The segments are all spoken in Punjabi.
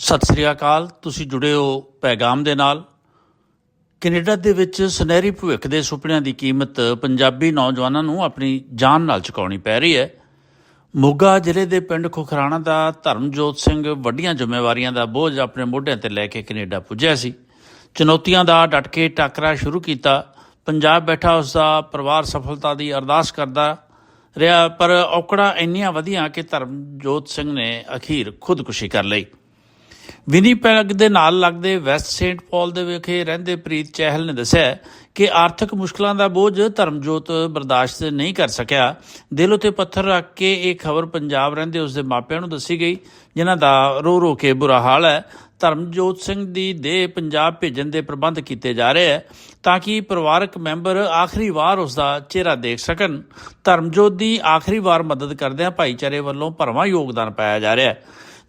ਸਤਿ ਸ੍ਰੀ ਅਕਾਲ, ਤੁਸੀਂ ਜੁੜੇ ਹੋ ਪੈਗਾਮ ਦੇ ਨਾਲ। ਕੈਨੇਡਾ ਦੇ ਵਿੱਚ ਸੁਨਹਿਰੀ ਭਵਿੱਖ ਦੇ ਸੁਪਨਿਆਂ ਦੀ ਕੀਮਤ ਪੰਜਾਬੀ ਨੌਜਵਾਨਾਂ ਨੂੰ ਆਪਣੀ ਜਾਨ ਨਾਲ ਚੁਕਾਉਣੀ ਪੈ ਰਹੀ ਹੈ। ਮੋਗਾ ਜ਼ਿਲ੍ਹੇ ਦੇ ਪਿੰਡ ਖੁਖਰਾਣਾ ਦਾ ਧਰਮਜੋਤ ਸਿੰਘ ਵੱਡੀਆਂ ਜ਼ਿੰਮੇਵਾਰੀਆਂ ਦਾ ਬੋਝ ਆਪਣੇ ਮੋਢਿਆਂ ਤੇ ਲੈ ਕੇ ਕੈਨੇਡਾ ਪੁੱਜਿਆ ਸੀ। ਚੁਣੌਤੀਆਂ ਦਾ ਡਟ ਕੇ ਟਾਕਰਾ ਸ਼ੁਰੂ ਕੀਤਾ। ਪੰਜਾਬ ਬੈਠਾ ਉਸ ਦਾ ਪਰਿਵਾਰ ਸਫਲਤਾ ਦੀ ਅਰਦਾਸ ਕਰਦਾ ਰਿਹਾ, ਪਰ ਔਕੜਾਂ ਇੰਨੀਆਂ ਵਧੀਆਂ ਕਿ ਧਰਮਜੋਤ ਸਿੰਘ ਨੇ ਅਖੀਰ ਖੁਦਕੁਸ਼ੀ ਕਰ ਲਈ। ਵਿਨੀਪੈਗ ਦੇ ਨਾਲ ਲੱਗਦੇ ਵੈਸਟ ਸੇਂਟ ਪਾਲ ਦੇ ਵਿਖੇ ਰਹਿੰਦੇ ਪ੍ਰੀਤ ਚਹਿਲ ਨੇ ਦੱਸਿਆ ਕਿ ਆਰਥਿਕ ਮੁਸ਼ਕਲਾਂ ਦਾ ਬੋਝ ਧਰਮਜੋਤ ਬਰਦਾਸ਼ਤ ਨਹੀਂ ਕਰ ਸਕਿਆ। ਦਿਲ ਉਤੇ ਪੱਥਰ ਰੱਖ ਕੇ ਇਹ ਖਬਰ ਪੰਜਾਬ ਰਹਿੰਦੇ ਉਸ ਦੇ ਮਾਪਿਆਂ ਨੂੰ ਦੱਸੀ ਗਈ, ਜਿਨ੍ਹਾਂ ਦਾ ਰੋ ਰੋ ਕੇ ਬੁਰਾ ਹਾਲ ਹੈ। ਧਰਮਜੋਤ ਸਿੰਘ ਦੀ ਦੇਹ ਪੰਜਾਬ ਭੇਜਣ ਦੇ ਪ੍ਰਬੰਧ ਕੀਤੇ ਜਾ ਰਹੇ ਹੈ ਤਾਂ ਕਿ ਪਰਿਵਾਰਕ ਮੈਂਬਰ ਆਖਰੀ ਵਾਰ ਉਸ ਦਾ ਚਿਹਰਾ ਦੇਖ ਸਕਣ। ਧਰਮਜੋਤ ਦੀ ਆਖਰੀ ਵਾਰ ਮਦਦ ਕਰਦਿਆਂ ਭਾਈਚਾਰੇ ਵੱਲੋਂ ਭਰਵਾਂ ਯੋਗਦਾਨ ਪਾਇਆ ਜਾ ਰਿਹਾ ਹੈ।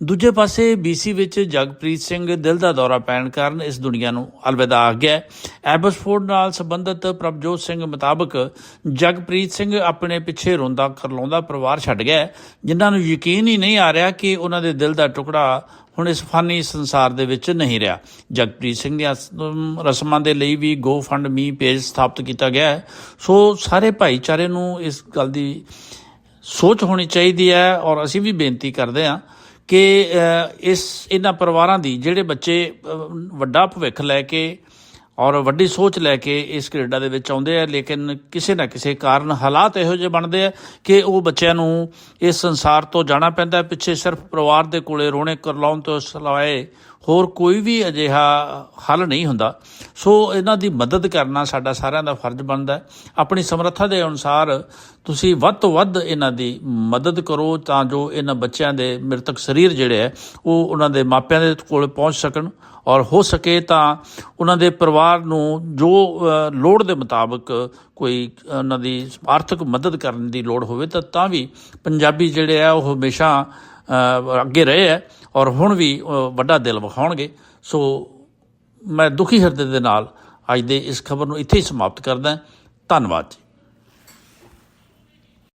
ਦੂਜੇ ਪਾਸੇ BC ਵਿੱਚ ਜਗਪ੍ਰੀਤ ਸਿੰਘ ਦਿਲ ਦਾ ਦੌਰਾ ਪੈਣ ਕਾਰਨ ਇਸ ਦੁਨੀਆ ਨੂੰ ਅਲਵਿਦਾ ਆ ਗਿਆ ਐਬਸਫੋਰਡ ਨਾਲ ਸੰਬੰਧਿਤ ਪ੍ਰਭਜੋਤ ਸਿੰਘ ਮੁਤਾਬਕ ਜਗਪ੍ਰੀਤ ਸਿੰਘ ਆਪਣੇ ਪਿੱਛੇ ਰੋਂਦਾ ਕਰਲਾਉਂਦਾ ਪਰਿਵਾਰ ਛੱਡ ਗਿਆ ਜਿਨ੍ਹਾਂ ਨੂੰ ਯਕੀਨ ਹੀ ਨਹੀਂ ਆ ਰਿਹਾ ਕਿ ਉਹਨਾਂ ਦੇ ਦਿਲ ਦਾ ਟੁਕੜਾ ਹੁਣ ਇਸ ਫਾਨੀ ਸੰਸਾਰ ਦੇ ਵਿੱਚ ਨਹੀਂ ਰਿਹਾ। ਜਗਪ੍ਰੀਤ ਸਿੰਘ ਦੀਆਂ ਰਸਮਾਂ ਦੇ ਲਈ ਵੀ ਗੋ ਫੰਡ ਮੀ ਪੇਜ ਸਥਾਪਿਤ ਕੀਤਾ ਗਿਆ ਹੈ। ਸੋ ਸਾਰੇ ਭਾਈਚਾਰੇ ਨੂੰ ਇਸ ਗੱਲ ਦੀ ਸੋਚ ਹੋਣੀ ਚਾਹੀਦੀ ਹੈ ਔਰ ਅਸੀਂ ਵੀ ਬੇਨਤੀ ਕਰਦੇ ਹਾਂ ਕਿ ਇਸ, ਇਹਨਾਂ ਪਰਿਵਾਰਾਂ ਦੀ ਜਿਹੜੇ ਬੱਚੇ ਵੱਡਾ ਭਵਿੱਖ ਲੈ ਕੇ ਔਰ ਵੱਡੀ ਸੋਚ ਲੈ ਕੇ ਇਸ ਕੈਨੇਡਾ ਦੇ ਵਿੱਚ ਆਉਂਦੇ ਆ, ਲੇਕਿਨ ਕਿਸੇ ਨਾ ਕਿਸੇ ਕਾਰਨ ਹਾਲਾਤ ਇਹੋ ਜਿਹੇ ਬਣਦੇ ਆ ਕਿ ਉਹ ਬੱਚਿਆਂ ਨੂੰ ਇਸ ਸੰਸਾਰ ਤੋਂ ਜਾਣਾ ਪੈਂਦਾ ਪਿੱਛੇ ਸਿਰਫ ਪਰਿਵਾਰ ਦੇ ਕੋਲੇ ਰੋਣੇ, ਕਰਲਾਉਣ ਤੋਂ ਸਿਵਾਏ ਹੋਰ ਕੋਈ ਵੀ ਅਜਿਹਾ ਹੱਲ ਨਹੀਂ ਹੁੰਦਾ। ਸੋ ਇਹਨਾਂ ਦੀ ਮਦਦ ਕਰਨਾ ਸਾਡਾ ਸਾਰਿਆਂ ਦਾ ਫਰਜ਼ ਬਣਦਾ ਹੈ। ਆਪਣੀ ਸਮਰੱਥਾ ਦੇ ਅਨੁਸਾਰ ਤੁਸੀਂ ਵੱਧ ਤੋਂ ਵੱਧ ਇਹਨਾਂ ਦੀ ਮਦਦ ਕਰੋ ਤਾਂ ਜੋ ਇਹਨਾਂ ਬੱਚਿਆਂ ਦੇ ਮ੍ਰਿਤਕ ਸਰੀਰ ਜਿਹੜੇ ਹੈ, ਉਹ ਉਹਨਾਂ ਦੇ ਮਾਪਿਆਂ ਦੇ ਕੋਲ ਪਹੁੰਚ ਸਕਣ ਔਰ ਹੋ ਸਕੇ ਤਾਂ ਉਹਨਾਂ ਦੇ ਪਰਿਵਾਰ ਨੂੰ ਜੋ ਲੋੜ ਦੇ ਮੁਤਾਬਕ ਕੋਈ ਉਹਨਾਂ ਦੀ ਆਰਥਿਕ ਮਦਦ ਕਰਨ ਦੀ ਲੋੜ ਹੋਵੇ ਤਾਂ ਤਾਂ ਵੀ ਪੰਜਾਬੀ ਜਿਹੜੇ ਆ ਉਹ ਹਮੇਸ਼ਾ ਅੱਗੇ ਰਹੇ ਹੈ। ਔਰ ਹੁਣ ਵੀ ਵੱਡਾ ਦਿਲ ਵਿਖਾਉਣਗੇ। ਸੋ ਮੈਂ ਦੁਖੀ ਹਿਰਦੇ ਦੇ ਨਾਲ ਅੱਜ ਦੇ ਇਸ ਖਬਰ ਨੂੰ ਇੱਥੇ ਹੀ ਸਮਾਪਤ ਕਰਦਾ ਧੰਨਵਾਦ ਜੀ।